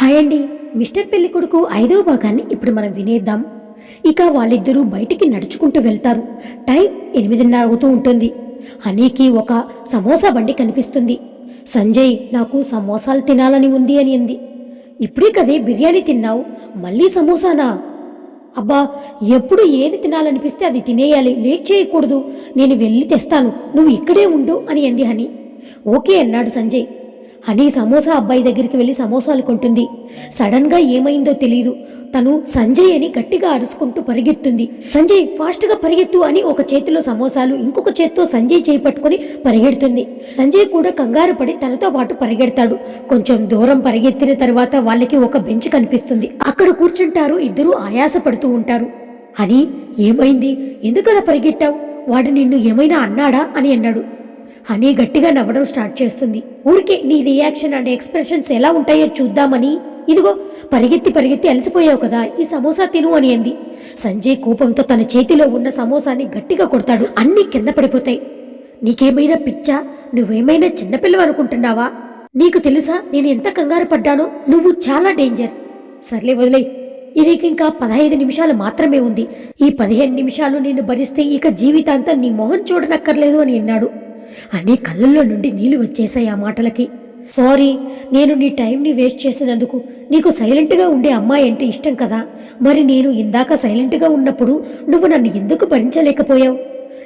Hi అండి. Mister పెళ్ళి కొడుకు ఐదవ భాగాన్ని ఇప్పుడు మనం వినేద్దాం. ఇక వాళ్ళిద్దరూ బయటికి నడుచుకుంటూ వెళ్తారు. టైం ఎనిమిదిన్నర అవుతూ ఉంటుంది. హనీకి ఒక సమోసా బండి కనిపిస్తుంది. సంజయ్ నాకు సమోసాలు తినాలని ఉంది అని అంది. ఇప్పుడే కదే బిర్యానీ తిన్నావు? మళ్ళీ సమోసానా? అబ్బా ఎప్పుడు ఏది తినాలనిపిస్తే అది తినేయాలి. లేట్ చేయకూడదు. నేను వెళ్ళి తెస్తాను. నువ్వు ఇక్కడే ఉండు అని అంది హని. ఓకే అన్నాడు సంజయ్. అని సమోసా అబ్బాయి దగ్గరికి వెళ్ళి సమోసాలు కొంటుంది. సడన్గా ఏమైందో తెలియదు తను సంజయ్ అని గట్టిగా అరుచుకుంటూ పరిగెత్తుంది. సంజయ్ ఫాస్ట్గా పరిగెత్తు అని ఒక చేతిలో సమోసాలు ఇంకొక చేత్తో సంజయ్ చేయి పట్టుకుని పరిగెడుతుంది. సంజయ్ కూడా కంగారు పడి తనతో పాటు పరిగెడతాడు. కొంచెం దూరం పరిగెత్తిన తర్వాత వాళ్ళకి ఒక బెంచ్ కనిపిస్తుంది. అక్కడ కూర్చుంటారు ఇద్దరు ఆయాస పడుతూ ఉంటారు. అని ఏమైంది? ఎందుకలా పరిగెట్టావు? వాడు నిన్ను ఏమైనా అన్నాడా? అని అన్నాడు. హనీ గట్టిగా నవ్వడం స్టార్ట్ చేస్తుంది. ఊరికే నీ రియాక్షన్ అండ్ ఎక్స్ప్రెషన్స్ ఎలా ఉంటాయో చూద్దామని. ఇదిగో పరిగెత్తి పరిగెత్తి అలసిపోయావు కదా ఈ సమోసా తిను అని అంది. సంజయ్ కోపంతో తన చేతిలో ఉన్న సమోసాని గట్టిగా కొడతాడు. అన్నీ కింద పడిపోతాయి. నీకేమైనా పిచ్చా? నువ్వేమైనా చిన్నపిల్లవ అనుకుంటున్నావా? నీకు తెలుసా నేను ఎంత కంగారు పడ్డానో? నువ్వు చాలా డేంజర్ సర్లే వదిలే నీకు ఇంకా పదహైదు నిమిషాలు మాత్రమే ఉంది. ఈ పదిహేను నిమిషాలు నిన్ను భరిస్తే ఇక జీవితాంతం నీ మొహం చూడనక్కర్లేదు అని అన్నాడు. అని కళ్ళల్లో నుండి నీళ్ళు వచ్చేశాయి ఆ మాటలకి. సారీ నేను నీ టైంని వేస్ట్ చేసినందుకు నీకు సైలెంట్గా ఉండే అమ్మాయి అంటే ఇష్టం కదా? మరి నేను ఇందాక సైలెంట్గా ఉన్నప్పుడు నువ్వు నన్ను ఎందుకు భరించలేకపోయావు?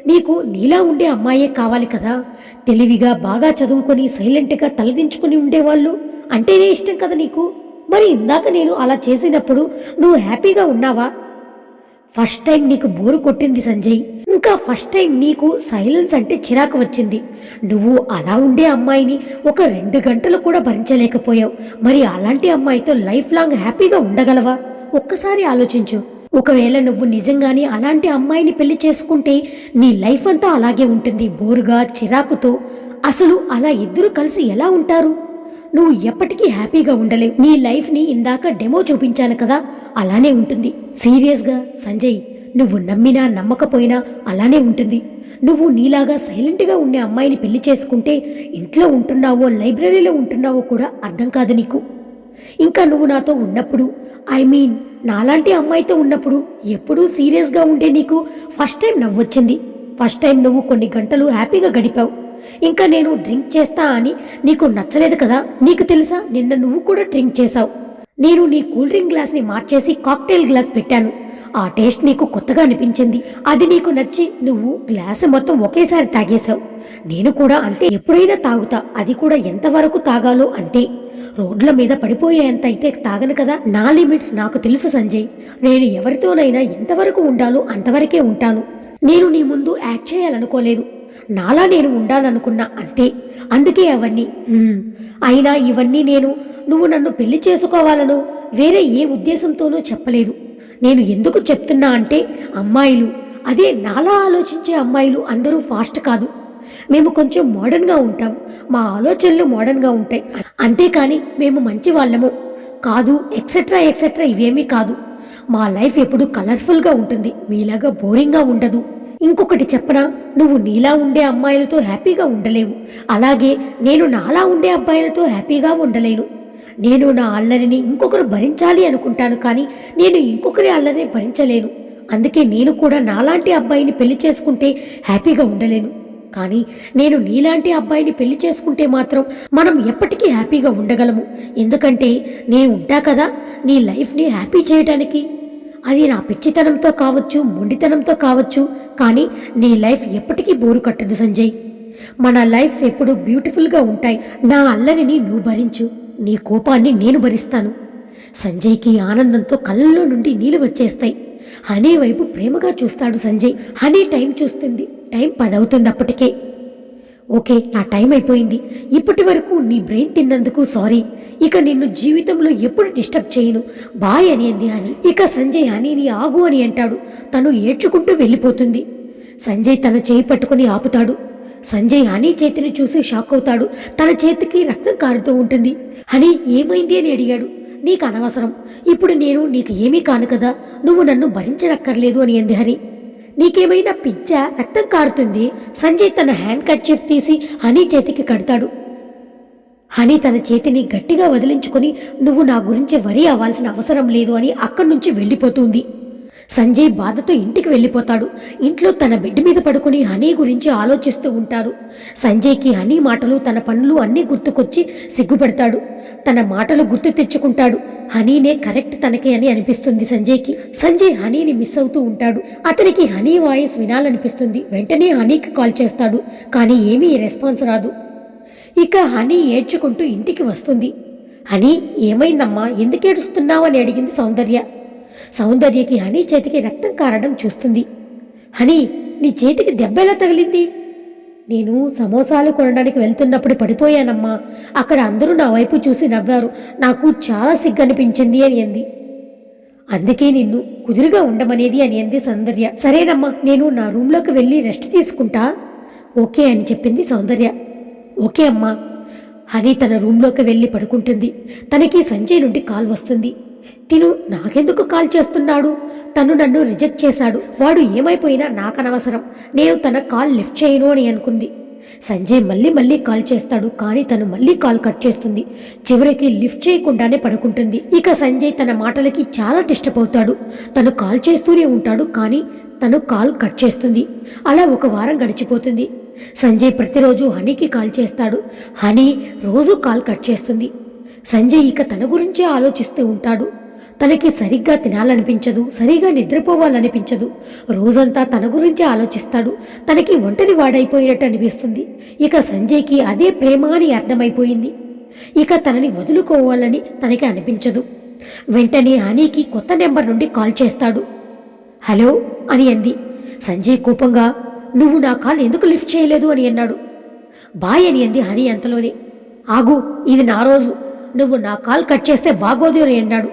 నీకు నీలా ఉండే అమ్మాయే కావాలి కదా? తెలివిగా బాగా చదువుకొని సైలెంట్గా తలదించుకుని ఉండేవాళ్ళు అంటేనే ఇష్టం కదా నీకు? మరి ఇందాక నేను అలా చేసినప్పుడు నువ్వు హ్యాపీగా ఉన్నావా? ఫస్ట్ టైం నీకు బోరు కొట్టింది సంజయ్. ఇంకా ఫస్ట్ టైం నీకు సైలెన్స్ అంటే చిరాకు వచ్చింది. నువ్వు అలా ఉండే అమ్మాయిని ఒక రెండు గంటలు కూడా భరించలేకపోయావు. మరి అలాంటి అమ్మాయితో లైఫ్ లాంగ్ హ్యాపీగా ఉండగలవా? ఒక్కసారి ఆలోచించు. ఒకవేళ నువ్వు నిజంగానే అలాంటి అమ్మాయిని పెళ్ళి చేసుకుంటే నీ లైఫ్ అంతా అలాగే ఉంటుంది బోరుగా చిరాకుతో. అసలు అలా ఇద్దరు కలిసి ఎలా ఉంటారు? నువ్వు ఎప్పటికీ హ్యాపీగా ఉండలేవు. నీ లైఫ్ని ఇందాక డెమో చూపించాను కదా అలానే ఉంటుంది. సీరియస్గా సంజయ్ నువ్వు నమ్మినా నమ్మకపోయినా అలానే ఉంటుంది. నువ్వు నీలాగా సైలెంట్గా ఉండే అమ్మాయిని పెళ్ళి చేసుకుంటే ఇంట్లో ఉంటున్నావో లైబ్రరీలో ఉంటున్నావో కూడా అర్థం కాదు నీకు. ఇంకా నువ్వు నాతో ఉన్నప్పుడు ఐ మీన్ నాలాంటి అమ్మాయితో ఉన్నప్పుడు ఎప్పుడూ సీరియస్గా ఉండే నీకు ఫస్ట్ టైం నవ్వొచ్చింది. ఫస్ట్ టైం నువ్వు కొన్ని గంటలు హ్యాపీగా గడిపావు. ఇంకా నేను డ్రింక్ చేస్తా అని నీకు నచ్చలేదు కదా? నీకు తెలుసా? నిన్న నువ్వు కూడా డ్రింక్ చేశావు. నేను నీ కూల్ డ్రింక్ గ్లాస్ని మార్చేసి కాక్టైల్ గ్లాస్ పెట్టాను. ఆ టేస్ట్ నీకు కొత్తగా అనిపించింది. అది నీకు నచ్చి నువ్వు గ్లాస్ మొత్తం ఒకేసారి తాగేశావు. నేను కూడా అంతే. ఎప్పుడైనా తాగుతా. అది కూడా ఎంతవరకు తాగాలో అంతే. రోడ్ల మీద పడిపోయేంత అయితే తాగను కదా? నా లిమిట్స్ నాకు తెలుసు సంజయ్. నేను ఎవరితోనైనా ఎంతవరకు ఉండాలో అంతవరకే ఉంటాను. నేను నీ ముందు యాక్ట్ చేయాలనుకోలేదు. నాలా నేను ఉండాలనుకున్నా అంతే. అందుకే అవన్నీ అయినా ఇవన్నీ నేను నువ్వు నన్ను పెళ్ళి చేసుకోవాలనో వేరే ఏ ఉద్దేశంతోనూ చెప్పలేదు. నేను ఎందుకు చెప్తున్నా అంటే అమ్మాయిలు అదే నాలా ఆలోచించే అమ్మాయిలు అందరూ ఫాస్ట్ కాదు. మేము కొంచెం మోడర్న్గా ఉంటాం మా ఆలోచనలు మోడర్న్గా ఉంటాయి. అంతేకాని మేము మంచి వాళ్ళము కాదు ఎక్సెట్రా ఎక్సెట్రా ఇవేమీ కాదు. మా లైఫ్ ఎప్పుడు కలర్ఫుల్గా ఉంటుంది మీలాగా బోరింగ్గా ఉండదు. ఇంకొకటి చెప్పనా? నువ్వు నీలా ఉండే అమ్మాయిలతో హ్యాపీగా ఉండలేవు. అలాగే నేను నాలా ఉండే అబ్బాయిలతో హ్యాపీగా ఉండలేను. నేను నా అల్లరిని ఇంకొకరు భరించాలి అనుకుంటాను కానీ నేను ఇంకొకరి అల్లరిని భరించలేను. అందుకే నేను కూడా నాలాంటి అబ్బాయిని పెళ్ళి చేసుకుంటే హ్యాపీగా ఉండలేను. కానీ నేను నీలాంటి అబ్బాయిని పెళ్ళి చేసుకుంటే మాత్రం మనం ఎప్పటికీ హ్యాపీగా ఉండగలము. ఎందుకంటే నేను ఉంటా కదా నీ లైఫ్ని హ్యాపీ చేయడానికి అది నా పిచ్చితనంతో కావచ్చు మొండితనంతో కావచ్చు కానీ నీ లైఫ్ ఎప్పటికీ బోరు కట్టదు సంజయ్. మన లైఫ్స్ ఎప్పుడూ బ్యూటిఫుల్గా ఉంటాయి. నా అల్లరిని నువ్వు భరించు. నీ కోపాన్ని నేను భరిస్తాను. సంజయ్కి ఆనందంతో కళ్ళల్లో నుండి నీళ్ళు వచ్చేస్తాయి. హనీ వైపు ప్రేమగా చూస్తాడు సంజయ్. హనీ టైం చూస్తుంది. టైం పదవుతుంది అప్పటికే ఓకే నా టైం అయిపోయింది. ఇప్పటి వరకు నీ బ్రెయిన్ తిన్నందుకు సారీ. ఇక నిన్ను జీవితంలో ఎప్పుడు డిస్టర్బ్ చేయను. బాయ్ అని అంది అని ఇక సంజయ్ హనీని ఆగు అని అంటాడు. తను ఏడ్చుకుంటూ వెళ్ళిపోతుంది. సంజయ్ తన చేయి పట్టుకుని ఆపుతాడు. సంజయ్ హనీ చేతిని చూసి షాక్ అవుతాడు. తన చేతికి రక్తం కారుతూ ఉంటుంది. హనీ ఏమైంది అని అడిగాడు. నీకు అనవసరం. ఇప్పుడు నేను నీకు ఏమీ కాను కదా. నువ్వు నన్ను భరించనక్కర్లేదు అని అంది హరి నీకేమైనా పిచ్చ రక్తం కారుతుంది? సంజయ్ తన హ్యాండ్ కర్చీఫ్ తీసి హనీ చేతికి కడతాడు. హనీ తన చేతిని గట్టిగా వదిలించుకొని నువ్వు నా గురించి వరి అవ్వాల్సిన అవసరం లేదు అని అక్కడి నుంచి వెళ్ళిపోతుంది. సంజయ్ బాధతో ఇంటికి వెళ్ళిపోతాడు. ఇంట్లో తన బెడ్ మీద పడుకుని హనీ గురించి ఆలోచిస్తూ ఉంటాడు. సంజయ్కి హనీ మాటలు తన పనులు అన్నీ గుర్తుకొచ్చి సిగ్గుపడతాడు. తన మాటలు గుర్తు తెచ్చుకుంటాడు. హనీనే కరెక్ట్ తనకే అని అనిపిస్తుంది సంజయ్కి. సంజయ్ హనీని మిస్ అవుతూ ఉంటాడు. అతనికి హనీ వాయిస్ వినాలనిపిస్తుంది. వెంటనే హనీకి కాల్ చేస్తాడు. కానీ ఏమీ రెస్పాన్స్ రాదు. ఇక హనీ ఏడ్చుకుంటూ ఇంటికి వస్తుంది. హనీ ఏమైందమ్మా? ఎందుకు ఏడుస్తున్నావు? అని అడిగింది సౌందర్య. సౌందర్యకి హనీ చేతికి రక్తం కారడం చూస్తుంది. హనీ నీ చేతికి దెబ్బ ఎలా తగిలింది? నేను సమోసాలు కొనడానికి వెళ్తున్నప్పుడు పడిపోయానమ్మా. అక్కడ అందరూ నా వైపు చూసి నవ్వారు. నాకు చాలా సిగ్గనిపించింది అని అంది. అందుకే నిన్ను కుదురుగా ఉండమనేది అని అంది సౌందర్య. సరేనమ్మా నేను నా రూమ్లోకి వెళ్ళి రెస్ట్ తీసుకుంటా. ఓకే అని చెప్పింది సౌందర్య. ఓకే అమ్మా. హనీ తన రూమ్లోకి వెళ్ళి పడుకుంటుంది. తనకి సంజయ్ నుండి కాల్ వస్తుంది. తిను నాకెందుకు కాల్ చేస్తున్నాడు? తను నన్ను రిజెక్ట్ చేశాడు. వాడు ఏమైపోయినా నాకనవసరం. నేను తన కాల్ లిఫ్ట్ చేయను అని అనుకుంది. సంజయ్ మళ్ళీ మళ్ళీ కాల్ చేస్తాడు కానీ తను మళ్ళీ కాల్ కట్ చేస్తుంది. చివరికి లిఫ్ట్ చేయకుండానే పడుకుంటుంది. ఇక సంజయ్ తన మాటలకి చాలా డిస్టర్బ్ అవుతాడు. తను కాల్ చేస్తూనే ఉంటాడు కానీ తను కాల్ కట్ చేస్తుంది. అలా ఒక వారం గడిచిపోతుంది. సంజయ్ ప్రతిరోజు హనీకి కాల్ చేస్తాడు. హనీ రోజు కాల్ కట్ చేస్తుంది. సంజయ్ ఇక తన గురించే ఆలోచిస్తూ ఉంటాడు. తనకి సరిగ్గా తినాలనిపించదు సరిగా నిద్రపోవాలనిపించదు. రోజంతా తన గురించే ఆలోచిస్తాడు. తనకి ఒంటరి వాడైపోయినట్టు అనిపిస్తుంది. ఇక సంజయ్కి అదే ప్రేమ అని అర్థమైపోయింది. ఇక తనని వదులుకోవాలని తనకి అనిపించదు. వెంటనే హనీకి కొత్త నెంబర్ నుండి కాల్ చేస్తాడు. హలో అని అంది. సంజయ్ కోపంగా నువ్వు నా కాల్ ఎందుకు లిఫ్ట్ చేయలేదు? అని అన్నాడు. బాయ్ అని అంది హనీ అంతలోనే. ఆగు ఇది నా రోజు. నువ్వు నా కాల్ కట్ చేస్తే బాగోదు అని అన్నాడు.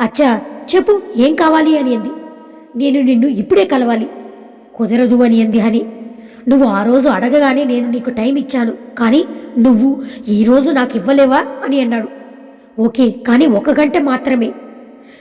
అచ్చా చెప్పు ఏం కావాలి అని అంది. నేను నిన్ను ఇప్పుడే కలవాలి. కుదరదు అని అంది హని. నువ్వు ఆ రోజు అడగగానే నేను నీకు టైం ఇచ్చాను కానీ నువ్వు ఈరోజు నాకు ఇవ్వలేవా అని అన్నాడు. ఓకే కానీ ఒక గంట మాత్రమే.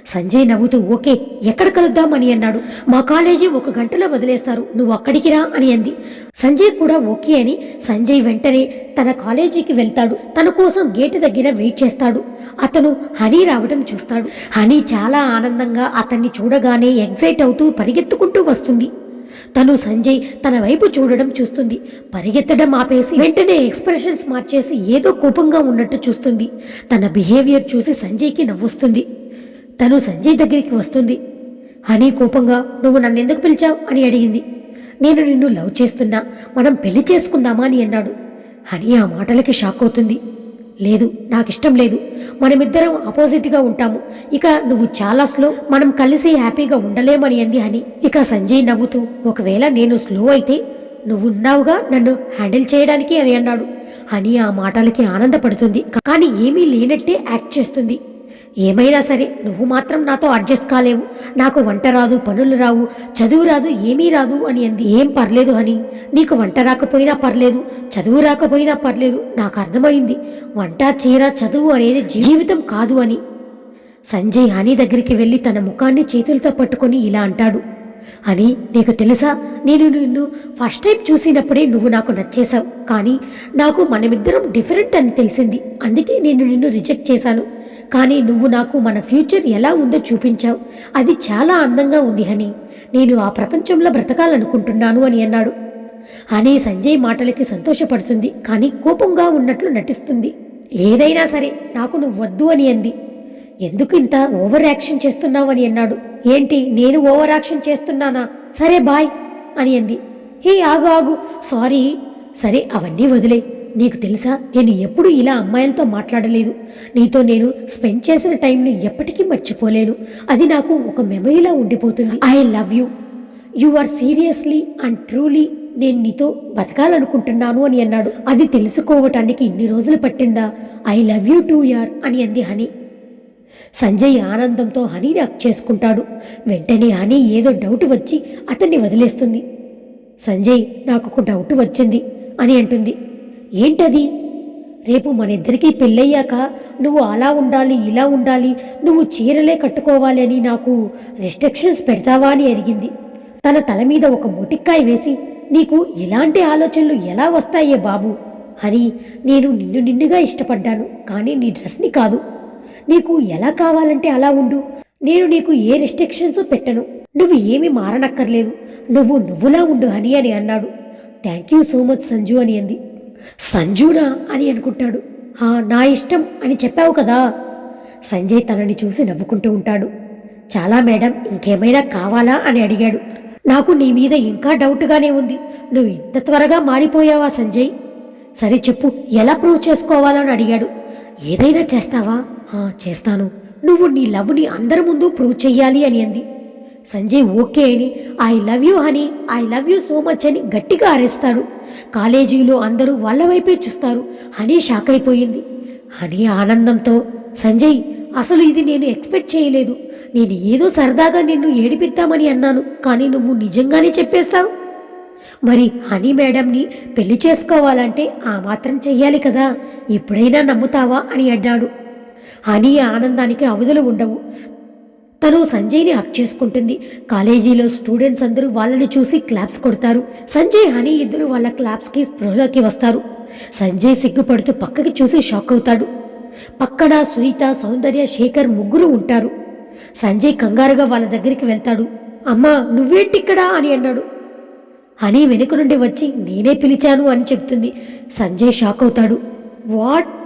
సంజయ్ నవ్వుతూ ఓకే ఎక్కడ కలుద్దామని అన్నాడు. మా కాలేజీ ఒక గంటలో వదిలేస్తారు నువ్వు అక్కడికి రా అని అంది. సంజయ్ కూడా ఓకే అని సంజయ్ వెంటనే తన కాలేజీకి వెళ్తాడు. తన కోసం గేటు దగ్గర వెయిట్ చేస్తాడు. అతను హనీ రావడం చూస్తాడు. హనీ చాలా ఆనందంగా అతన్ని చూడగానే ఎగ్జైట్ అవుతూ పరిగెత్తుకుంటూ వస్తుంది. తను సంజయ్ తన వైపు చూడడం చూస్తుంది. పరిగెత్తడం ఆపేసి వెంటనే ఎక్స్ప్రెషన్స్ మార్చేసి ఏదో కోపంగా ఉన్నట్టు చూస్తుంది. తన బిహేవియర్ చూసి సంజయ్కి నవ్వుస్తుంది. తను సంజయ్ దగ్గరికి వస్తుంది. హనీ కోపంగా నువ్వు నన్ను ఎందుకు పిలిచావు? అని అడిగింది. నేను నిన్ను లవ్ చేస్తున్నా. మనం పెళ్ళి చేసుకుందామా? అని అన్నాడు. హనీ ఆ మాటలకి షాక్ అవుతుంది. లేదు నాకు ఇష్టం లేదు. మనమిద్దరం ఆపోజిట్గా ఉంటాము. ఇక నువ్వు చాలా స్లో మనం కలిసి హ్యాపీగా ఉండలేమని అంది హని. ఇక సంజయ్ నవ్వుతూ ఒకవేళ నేను స్లో అయితే నువ్వు ఉన్నావుగా నన్ను హ్యాండిల్ చేయడానికి? అని అన్నాడు. హని ఆ మాటలకి ఆనందపడుతుంది. కానీ ఏమీ లేనట్టే యాక్ట్ చేస్తుంది. ఏమైనా సరే నువ్వు మాత్రం నాతో అడ్జస్ట్ కాలేవు. నాకు వంట రాదు పనులు రావు చదువు రాదు ఏమీ రాదు అని అంది. ఏం పర్లేదు అని నీకు వంట రాకపోయినా పర్లేదు చదువు రాకపోయినా పర్లేదు నాకు అర్థమైంది. వంట చీర చదువు అనేది జీవితం కాదు అని. సంజయ్ హనీ దగ్గరికి వెళ్ళి తన ముఖాన్ని చేతులతో పట్టుకొని ఇలా అంటాడు. అని నీకు తెలుసా? నేను నిన్ను ఫస్ట్ టైం చూసినప్పుడే నువ్వు నాకు నచ్చేశావు. కానీ నాకు మనమిద్దరం డిఫరెంట్ అని తెలిసింది. అందుకే నేను నిన్ను రిజెక్ట్ చేశాను. కానీ నువ్వు నాకు మన ఫ్యూచర్ ఎలా ఉందో చూపించావు. అది చాలా అందంగా ఉంది హని. నేను ఆ ప్రపంచంలో బ్రతకాలనుకుంటున్నాను అని అన్నాడు. అని సంజయ్ మాటలకి సంతోషపడుతుంది కానీ కోపంగా ఉన్నట్లు నటిస్తుంది. ఏదైనా సరే నాకు నువ్వు వద్దు అని అంది. ఎందుకు ఇంత ఓవర్ యాక్షన్ చేస్తున్నావు అని అన్నాడు. ఏంటి నేను ఓవర్ యాక్షన్ చేస్తున్నానా? సరే బాయ్ అని అంది. హే ఆగు ఆగు. సారీ. సరే అవన్నీ వదిలే నీకు తెలుసా? నేను ఎప్పుడు ఇలా అమ్మాయిలతో మాట్లాడలేదు. నీతో నేను స్పెండ్ చేసిన టైంని ఎప్పటికీ మర్చిపోలేను. అది నాకు ఒక మెమరీలా ఉండిపోతుంది. I love you. You are seriously and truly నేను నీతో బతకాలనుకుంటున్నాను అని అన్నాడు. అది తెలుసుకోవటానికి ఇన్ని రోజులు పట్టిందా? ఐ లవ్ యూ టూ యార్ అని అంది హనీ. సంజయ్ ఆనందంతో హనీని అక్ చేసుకుంటాడు. వెంటనే హనీ ఏదో డౌట్ వచ్చి అతన్ని వదిలేస్తుంది. సంజయ్ నాకు ఒక డౌట్ వచ్చింది అని అంటుంది. ఏంటది? రేపు మనిద్దరికీ పెళ్ళయ్యాక నువ్వు అలా ఉండాలి ఇలా ఉండాలి నువ్వు చీరలే కట్టుకోవాలి అని నాకు రెస్ట్రిక్షన్స్ పెడతావా అని అడిగింది. తన తల మీద ఒక మొటిక్కాయ వేసి నీకు ఇలాంటి ఆలోచనలు ఎలా వస్తాయే బాబు? అని నేను నిన్ను నిన్నుగా ఇష్టపడ్డాను కానీ నీ డ్రెస్ని కాదు. నీకు ఎలా కావాలంటే అలా ఉండు. నేను నీకు ఏ రెస్ట్రిక్షన్స్ పెట్టను. నువ్వు ఏమీ మారనక్కర్లేదు. నువ్వు నువ్వులా ఉండు హనీ అని అన్నాడు. Thank you so much Sanju అని అంది. సంజునా అని అనుకుంటాడు. నా ఇష్టం అని చెప్పావు కదా. సంజయ్ తనని చూసి నవ్వుకుంటూ ఉంటాడు. చాలా మేడం ఇంకేమైనా కావాలా అని అడిగాడు. నాకు నీ మీద ఇంకా డౌట్గానే ఉంది. నువ్వు ఇంత త్వరగా మారిపోయావా సంజయ్? సరే చెప్పు ఎలా ప్రూవ్ చేసుకోవాలని అడిగాడు. ఏదైనా చేస్తావా? చేస్తాను. నువ్వు నీ లవ్ని అందరి ముందు ప్రూవ్ చెయ్యాలి అని అంది. సంజయ్ ఓకే అని I love you Honey I love you so much అని గట్టిగా అరేస్తాడు. కాలేజీలో అందరూ వాళ్ళ వైపే చూస్తారు. హనీ షాక్ అయిపోయింది. హనీ ఆనందంతో సంజయ్ అసలు ఇది నేను ఎక్స్పెక్ట్ చేయలేదు. నేను ఏదో సరదాగా నిన్ను ఏడిపిద్దామని అన్నాను కానీ నువ్వు నిజంగానే చెప్పేస్తావు? మరి హనీ మేడంని పెళ్ళి చేసుకోవాలంటే ఆ మాత్రం చెయ్యాలి కదా? ఎప్పుడైనా నమ్ముతావా? అని అన్నాడు. హనీ ఆనందానికి అవధులు ఉండవు. తను సంజయ్ని హక్ చేసుకుంటుంది. కాలేజీలో స్టూడెంట్స్ అందరూ వాళ్ళని చూసి క్లాప్స్ కొడతారు. సంజయ్ హనీ ఇద్దరు వాళ్ళ క్లాప్స్కి స్పృహలోకి వస్తారు. సంజయ్ సిగ్గుపడుతూ పక్కకి చూసి షాక్ అవుతాడు. పక్కన సునీత సౌందర్య శేఖర్ ముగ్గురు ఉంటారు. సంజయ్ కంగారుగా వాళ్ళ దగ్గరికి వెళ్తాడు. అమ్మా నువ్వేంటిక్కడా అని అన్నాడు. హనీ వెనుక నుండి వచ్చి నేనే పిలిచాను అని చెప్తుంది. సంజయ్ షాక్ అవుతాడు. వాట్?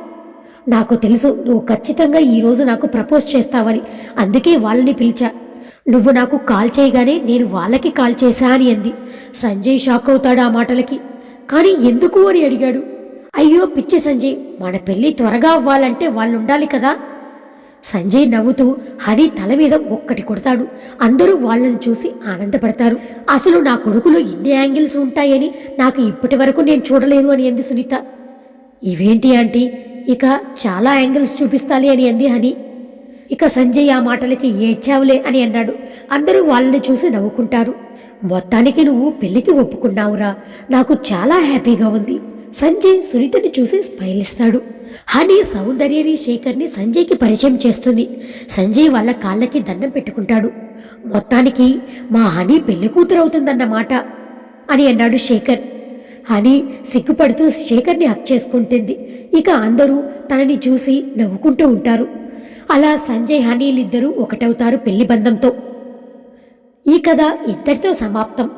నాకు తెలుసు నువ్వు ఖచ్చితంగా ఈరోజు నాకు ప్రపోజ్ చేస్తావని. అందుకే వాళ్ళని పిలిచా. నువ్వు నాకు కాల్ చేయగానే నేను వాళ్ళకి కాల్ చేశా అని అంది. సంజయ్ షాక్ అవుతాడు ఆ మాటలకి. కానీ ఎందుకు అని అడిగాడు. అయ్యో పిచ్చి సంజయ్ మన పెళ్ళి త్వరగా అవ్వాలంటే వాళ్ళు ఉండాలి కదా. సంజయ్ నవ్వుతూ హరి తల మీద ఒక్కటి కొడతాడు. అందరూ వాళ్ళని చూసి ఆనందపడతారు. అసలు నా కొడుకులో ఇన్ని యాంగిల్స్ ఉంటాయని నాకు ఇప్పటి వరకు నేను చూడలేదు అని అంది సునీత. ఇవేంటి ఆంటీ? ఇక చాలా యాంగిల్స్ చూపిస్తాలి అని అంది హని. ఇక సంజయ్ ఆ మాటలకి ఏడ్చావులే అని అన్నాడు. అందరూ వాళ్ళని చూసి నవ్వుకుంటారు. మొత్తానికి నువ్వు పెళ్ళికి ఒప్పుకున్నావురా. నాకు చాలా హ్యాపీగా ఉంది. సంజయ్ సునీతని చూసి స్మైల్ ఇస్తాడు. హనీ సౌందర్యని శేఖర్ని సంజయ్కి పరిచయం చేస్తుంది. సంజయ్ వాళ్ళ కాళ్ళకి దండం పెట్టుకుంటాడు. మొత్తానికి మా హనీ పెళ్ళి కూతురు అవుతుందన్నమాట అని అన్నాడు శేఖర్. హనీ సిగ్గుపడుతూ శేఖర్ని హక్ చేసుకుంటుంది. ఇక అందరూ తనని చూసి నవ్వుకుంటూ ఉంటారు. అలా సంజయ్ హనీలిద్దరూ ఒకటవుతారు పెళ్ళి బంధంతో. ఈ కథ ఇంతటితో సమాప్తం.